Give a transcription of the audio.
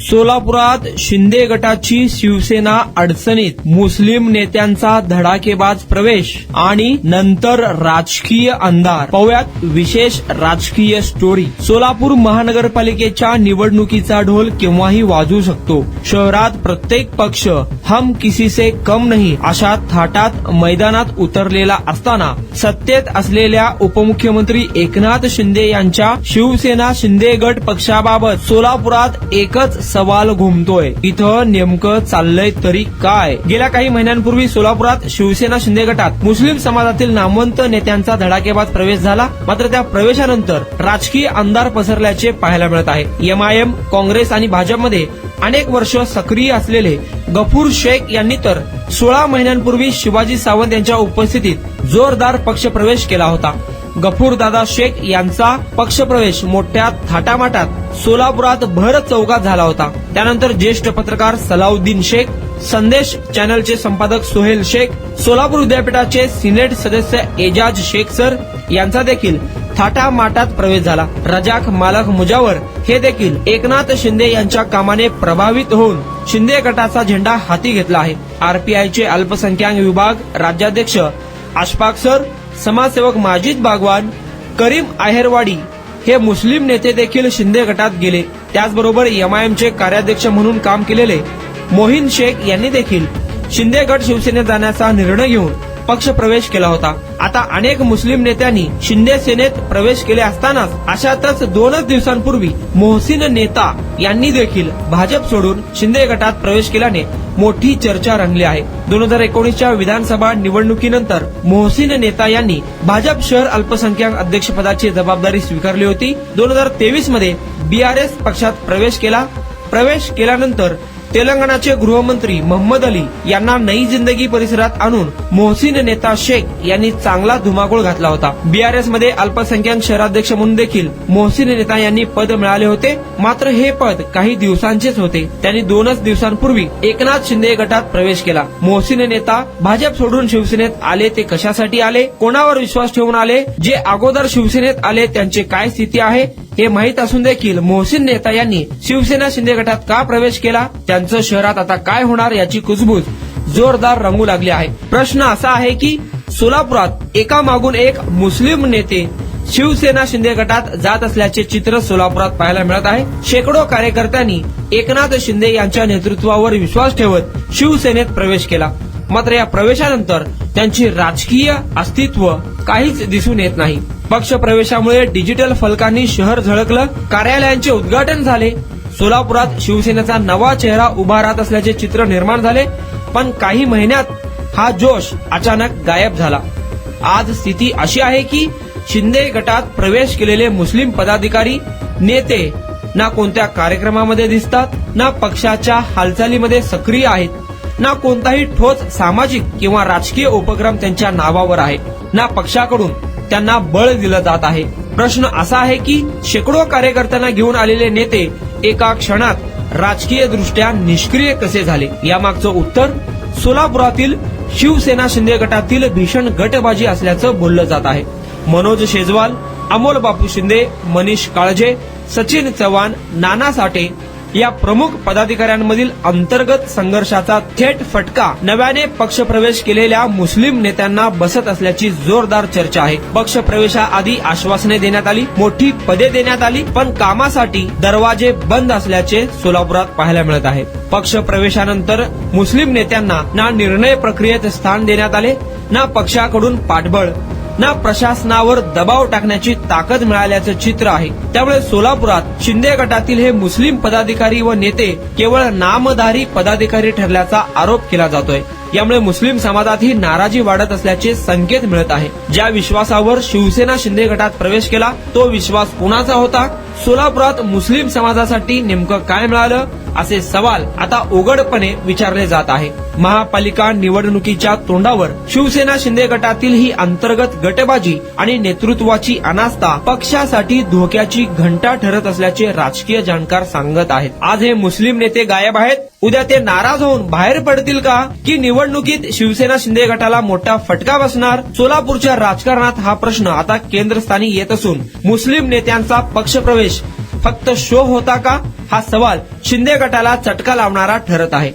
सोलापुरात शिंदे गटाची शिवसेना अडचणीत मुस्लिम नेत्यांचा धडाकेबाज प्रवेश आणि नंतर राजकीय अंधार. पाहुयात विशेष राजकीय स्टोरी सोलापूर महानगरपालिकेच्या निवडणुकीचा ढोल केव्हाही वाजू शकतो. शहरात प्रत्येक पक्ष हम किसी से कम नाही अशा थाटात मैदानात उतरलेला असताना सत्तेत असलेल्या उपमुख्यमंत्री एकनाथ शिंदे यांच्या शिवसेना शिंदे गट पक्षाबाबत सोलापुरात एकच सवाल घुमतोय. इथं नेमकं चाललंय तरी काय? गेल्या काही महिन्यांपूर्वी सोलापुरात शिवसेना शिंदे गटात मुस्लिम समाजातील नामवंत नेत्यांचा धडाकेबाज प्रवेश झाला. मात्र त्या प्रवेशानंतर राजकीय अंधार पसरल्याचे पाहायला मिळत आहे. एमआयएम काँग्रेस आणि भाजपमध्ये अनेक वर्ष सक्रिय असलेले गफूर शेख यांनी तर सोळा महिन्यांपूर्वी शिवाजी सावंत यांच्या उपस्थितीत जोरदार पक्षप्रवेश केला होता. गफूर दादा शेख यांचा पक्षप्रवेश मोठ्या थाटामाटात सोलापुरात भर चौकात झाला होता. त्यानंतर ज्येष्ठ पत्रकार सलाउद्दीन शेख संदेश चॅनलचे संपादक सोहेल शेख सोलापूर विद्यापीठाचे सिनेट सदस्य एजाज शेख सर यांचा देखील थाटामाटात प्रवेश झाला. रजाक मालक मुजावर हे देखील एकनाथ शिंदे यांच्या कामाने प्रभावित होऊन शिंदे गटाचा झेंडा हाती घेतला आहे. आरपीआयचे अल्पसंख्याक विभाग राज्याध्यक्ष अशफाक सर समाजसेवक माजिद बागवान करीम आहेरवाडी हे मुस्लिम नेते देखील शिंदे गटात गेले. त्याचबरोबर एमआयएमचे कार्याध्यक्ष म्हणून काम केलेले मोहिन शेख यांनी देखील शिंदे गट शिवसेनेत जाण्याचा निर्णय घेऊन पक्ष प्रवेश केला होता. आता अनेक मुस्लिम नेत्यांनी शिंदे सेनेत प्रवेश केले असतानाच अशातच दोनच दिवसांपूर्वी मोहसिन नेता यांनी देखील भाजप सोडून शिंदे गटात प्रवेश केल्याने मोठी चर्चा रंगली आहे. दोन हजार एकोणीसच्या विधानसभा निवडणुकीनंतर मोहसिन नेता यांनी भाजप शहर अल्पसंख्याक अध्यक्षपदाची जबाबदारी स्वीकारली होती. दोन हजार तेवीसमध्ये बीआरएस पक्षात प्रवेश केला. प्रवेश केल्यानंतर तेलंगणाचे गृहमंत्री मोहम्मद अली यांना नई जिंदगी परिसरात आणून मोहसिन नेता शेख यांनी चांगला धुमाकूळ घातला होता. बीआरएसमध्ये अल्पसंख्याक शहराध्यक्ष म्हणून देखील मोहसिन नेता यांनी पद मिळाले होते. मात्र हे पद काही दिवसांचेच होते. त्यांनी दोनच दिवसांपूर्वी एकनाथ शिंदे गटात प्रवेश केला. मोहसिन नेता भाजप सोडून शिवसेनेत आले ते कशासाठी आले? कोणावर विश्वास ठेवून आले? जे अगोदर शिवसेनेत आले त्यांची काय स्थिती आहे? हे माहीत असून देखील मोहसिन नेता यांनी शिवसेना शिंदे गटात का प्रवेश केला? त्या त्यांचं शहरात आता काय होणार याची कुजबूज जोरदार रंगू लागली आहे. प्रश्न असा आहे की सोलापुरात एका मागून एक मुस्लिम नेते शिवसेना शिंदे गटात जात असल्याचे चित्र सोलापुरात पाहायला मिळत आहे. शेकडो कार्यकर्त्यांनी एकनाथ शिंदे यांच्या नेतृत्वावर विश्वास ठेवत शिवसेनेत प्रवेश केला. मात्र या प्रवेशानंतर त्यांची राजकीय अस्तित्व काहीच दिसून येत नाही. पक्ष प्रवेशामुळे डिजिटल फलकांनी शहर झळकलं कार्यालयांचे उद्घाटन झाले सोलापुरात शिवसेनेचा नवा चेहरा उभा राहत असल्याचे चित्र निर्माण झाले पण काही महिन्यात हा जोश अचानक गायब झाला. आज स्थिती अशी आहे की शिंदे गटात प्रवेश केलेले मुस्लिम पदाधिकारी नेते ना कोणत्या कार्यक्रमामध्ये दिसतात ना पक्षाच्या हालचालीमध्ये सक्रिय आहेत ना कोणताही ठोस सामाजिक किंवा राजकीय उपक्रम त्यांच्या नावावर आहे ना पक्षाकडून त्यांना बळ दिलं जात आहे. प्रश्न असा आहे की शेकडो कार्यकर्त्यांना घेऊन आलेले नेते एका क्षणात राजकीय दृष्ट्या निष्क्रिय कसे झाले? यामागचं उत्तर सोलापुरातील शिवसेना शिंदे गटातील भीषण गटबाजी असल्याचं बोललं जात आहे. मनोज शेजवाल अमोल बापू शिंदे मनीष काळजे सचिन चव्हाण नाना साठे या प्रमुख पदाधिकाऱ्यांमधील अंतर्गत संघर्षाचा थेट फटका नव्याने पक्षप्रवेश केलेल्या मुस्लिम नेत्यांना बसत असल्याची जोरदार चर्चा आहे. पक्षप्रवेशाआधी आश्वासने देण्यात आली मोठी पदे देण्यात आली पण कामासाठी दरवाजे बंद असल्याचे सोलापुरात पाहायला मिळत आहे. पक्ष प्रवेशानंतर मुस्लिम नेत्यांना ना निर्णय प्रक्रियेत स्थान देण्यात आले ना पक्षाकडून पाठबळ ना प्रशासनावर दबाव टाकण्याची ताकद मिळाल्याचं चित्र आहे. त्यामुळे सोलापुरात शिंदे गटातील हे मुस्लिम पदाधिकारी व नेते केवळ नामधारी पदाधिकारी ठरल्याचा आरोप केला जातोय. यामुळे मुस्लिम समाजात ही नाराजी वाढत असल्याचे संकेत मिळत आहे. ज्या विश्वासावर शिवसेना शिंदे गटात प्रवेश केला तो विश्वास कुणाचा होता? सोलापुरात मुस्लिम समाजासाठी नेमकं काय मिळालं? असे सवाल आता उघडपणे विचारले जात आहे. महापालिका निवडणुकीच्या तोंडावर शिवसेना शिंदे गटातील ही अंतर्गत गटबाजी आणि नेतृत्वाची अनास्था पक्षासाठी धोक्याची घंटा ठरत असल्याचे राजकीय जाणकार सांगत आहेत. आज हे मुस्लिम नेते गायब आहेत. उद्या ते नाराज होऊन बाहेर पडतील का? की निवडणुकीत शिवसेना शिंदे गटाला मोठा फटका बसणार? सोलापूरच्या राजकारणात हा प्रश्न आता केंद्रस्थानी येत असून मुस्लिम नेत्यांचा पक्षप्रवेश फक्त शो होता का? हा सवाल शिंदे गटाला चटका लावणारा ठरत आहे.